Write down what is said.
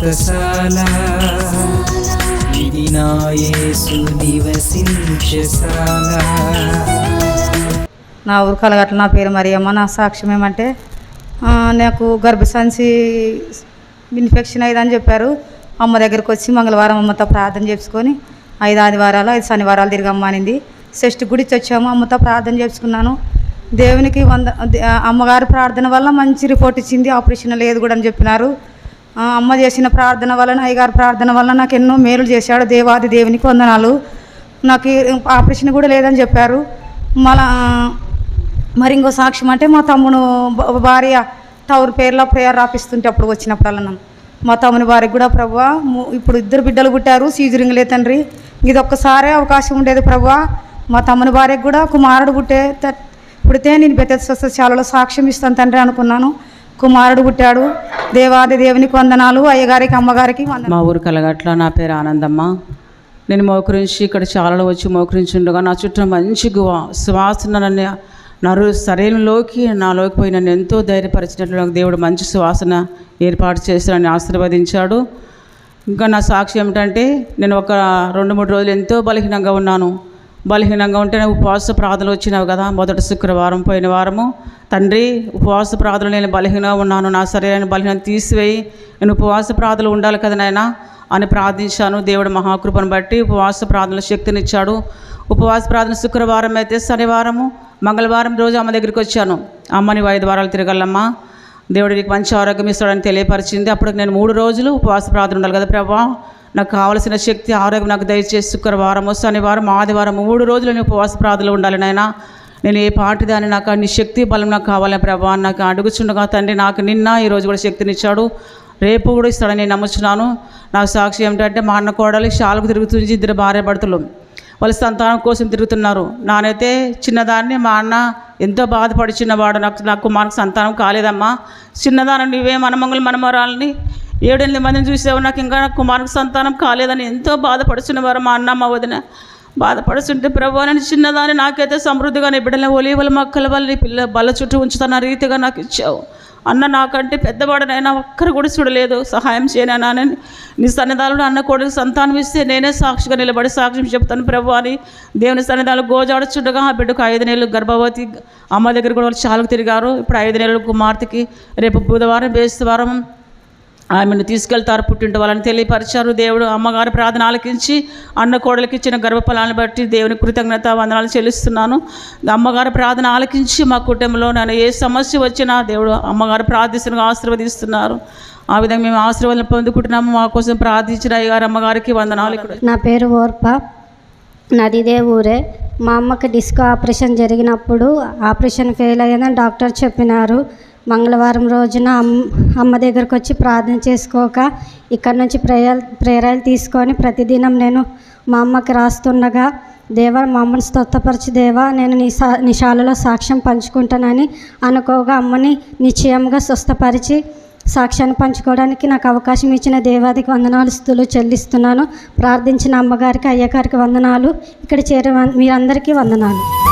వ్రతశాల ఇది నా నివసించశాల నా ఊరు కలగట్ల నా పేరు మరియమ్మ. నా సాక్ష్యం ఏమంటే నాకు గర్భసంచి ఇన్ఫెక్షన్ అయిందని చెప్పారు. అమ్మ దగ్గరికి వచ్చి మంగళవారం అమ్మతో ప్రార్థన చేసుకొని ఐదు ఆదివారాలు ఐదు శనివారాలు తిరగమ్మనింది షష్టి గుడికి వచ్చాము అమ్మతో ప్రార్థన చేసుకున్నాను దేవునికి వంద అమ్మగారి ప్రార్థన వల్ల మంచి రిపోర్ట్ ఇచ్చింది. ఆపరేషన్ లేదు కూడా అని చెప్పినారు. అమ్మ చేసిన ప్రార్థన వలన అయ్యగారి ప్రార్థన వలన నాకు ఎన్నో మేలు చేశాడు. దేవాది దేవునికి వందనాలు. నాకు ఆపరేషన్ కూడా లేదని చెప్పారు. మళ్ళా మరి ఇంకో సాక్ష్యం అంటే మా తమ్ముడు భార్య టవర్ పేర్లో ప్రేయర్ రాపిస్తుంటే అప్పుడు వచ్చినప్పుడల్లా మా తమ్ముని వారికి కూడా ప్రభువ ఇప్పుడు ఇద్దరు బిడ్డలు పుట్టారు సీజరింగ్ లే తండ్రి. ఇది ఒక్కసారే అవకాశం ఉండేది ప్రభువ. మా తమ్ముని వారికి కూడా కుమారుడు పుట్టే పుడితే నేను బెత్త స్వస్థశాలలో సాక్ష్యం ఇస్తాను తండ్రి అనుకున్నాను. కుమారుడు పుట్టాడు. దేవాది దేవునికి వందనాలు. అయ్యగారికి అమ్మగారికి మా ఊరు కలగట్ల నా పేరు ఆనందమ్మ. నేను మోకరించి ఇక్కడ చాలా వచ్చి మోకరించుండగా నా చుట్టూ మంచి గువ సువాసన నన్ను నరు శరీరంలోకి నాలోకి పోయి నన్ను ఎంతో ధైర్యపరిచినట్లు నాకు దేవుడు మంచి సువాసన ఏర్పాటు చేసి నన్ను ఆశీర్వదించాడు. ఇంకా నా సాక్షి ఏమిటంటే నేను ఒక రెండు మూడు రోజులు ఎంతో బలహీనంగా ఉన్నాను. బలహీనంగా ఉంటే ఉపవాస ప్రార్థనలు వచ్చినావు కదా. మొదటి శుక్రవారం పోయిన వారము. తండ్రి ఉపవాస ప్రార్థనలు నేను బలహీనంగా ఉన్నాను. నా శరీరాన్ని బలహీనం తీసివేయి. నేను ఉపవాస ప్రార్థనలు ఉండాలి కదా నాయనా అని ప్రార్థించాను. దేవుడు మహాకృపను బట్టి ఉపవాస ప్రార్థనల శక్తినిచ్చాడు. ఉపవాస ప్రార్థన శుక్రవారం అయితే శనివారము. మంగళవారం రోజు అమ్మ దగ్గరికి వచ్చాను. అమ్మ నీవు ఐదు వారాలు తిరగలమ్మా. దేవుడు నీకు మంచి ఆరోగ్యం ఇస్తాడని తెలియపరిచింది. అప్పుడు నేను మూడు రోజులు ఉపవాస ప్రార్థన ఉండాలి కదా ప్రభా. నాకు కావలసిన శక్తి ఆరోగ్యం నాకు దయచేసి శుక్రవారం శనివారం ఆదివారం మూడు రోజులు నేను ఉపవాస ప్రార్థనలు ఉండాలి నాయన. నేను ఏ పాటి దాన్ని నాకు అన్ని శక్తి బలం నాకు కావాలని ప్రభా నాకు అడుగుచుండగా తండ్రి నాకు నిన్న ఈరోజు కూడా శక్తినిచ్చాడు. రేపు కూడా ఇస్తాడని నేను నమ్ముచున్నాను. నాకు సాక్షి ఏమిటంటే మా అన్న కోడలి షాలకు తిరుగుతుంది ఇద్దరు భార్య భర్తలు. వాళ్ళ సంతానం కోసం తిరుగుతున్నారు. నానైతే చిన్నదాన్ని మా అన్న ఎంతో బాధపడి చిన్నవాడు. నాకు నాకు కుమార్కి సంతానం కాలేదమ్మా. చిన్నదాన్ని నువ్వే మనమంగులు మనమరాలని ఏడెనిమిది మందిని చూసావు నాకు ఇంకా కుమారుకు కుమార్కి సంతానం కాలేదని ఎంతో బాధపడుచున్నవారు మా అన్న మా వదిన. బాధపడుచుంటే ప్రభు నేను చిన్నదాన్ని నాకైతే సమృద్ధిగా నీ బిడ్డల ఒలీవల మొక్కల వల్ల నీ పిల్ల బల్ల చుట్టూ ఉంచుతున్న రీతిగా నాకు ఇచ్చావు. అన్న నాకంటే పెద్దవాడనైనా ఒక్కరు కూడా చూడలేదు. సహాయం చేయనని నీ సన్నిధానంలో అన్న కొడుకు సంతానం ఇస్తే నేనే సాక్షిగా నిలబడి సాక్ష్యం చెప్తాను ప్రభు అని దేవుని సన్నిధానం గోజాడుచుండగా ఆ బిడ్డకు ఐదు నెలలు గర్భవతి అమ్మ దగ్గర కూడా వాళ్ళు చాలా తిరిగారు. ఇప్పుడు ఐదు నెలలు కుమార్తెకి రేపు బుధవారం బేస్తవారం ఆమెను తీసుకెళ్తారు పుట్టింటి వాళ్ళని తెలియపరిచారు. దేవుడు అమ్మగారు ప్రార్థన ఆలకించి అన్న కోడలికి ఇచ్చిన గర్భఫలాన్ని బట్టి దేవుని కృతజ్ఞత వందనాలు చెల్లిస్తున్నాను. అమ్మగారు ప్రార్థన ఆలకించి మా కుటుంబంలో నన్ను ఏ సమస్య వచ్చినా దేవుడు అమ్మగారు ప్రార్థిస్తున్న ఆశీర్వదిస్తున్నారు. ఆ విధంగా మేము ఆశీర్వాదం పొందుకుంటున్నాము. మా కోసం ప్రార్థించిన అయ్యగారు అమ్మగారికి వందనాలు. నా పేరు ఓర్ప. నాది ఇదే ఊరే. మా అమ్మకి డిస్క్ ఆపరేషన్ జరిగినప్పుడు ఆపరేషన్ ఫెయిల్ అయ్యిందని డాక్టర్ చెప్పినారు. మంగళవారం రోజున అమ్ అమ్మ దగ్గరకు వచ్చి ప్రార్థన చేసుకోక ఇక్కడ నుంచి ప్రేయర్ ప్రేరాలు తీసుకొని ప్రతిదినం నేను మా అమ్మకి రాస్తుండగా దేవా మా అమ్మని స్తోత్రపరిచి దేవా నేను నీ సా నీ సాక్ష్యం పంచుకుంటానని అనుకోగా అమ్మని నిశ్చయంగా స్వస్థపరిచి సాక్ష్యాన్ని పంచుకోవడానికి నాకు అవకాశం ఇచ్చిన దేవాదికి వందనాలు స్థులు చెల్లిస్తున్నాను. ప్రార్థించిన అమ్మగారికి అయ్యగారికి వందనాలు. ఇక్కడ చేరే మీరందరికీ వందనాలు.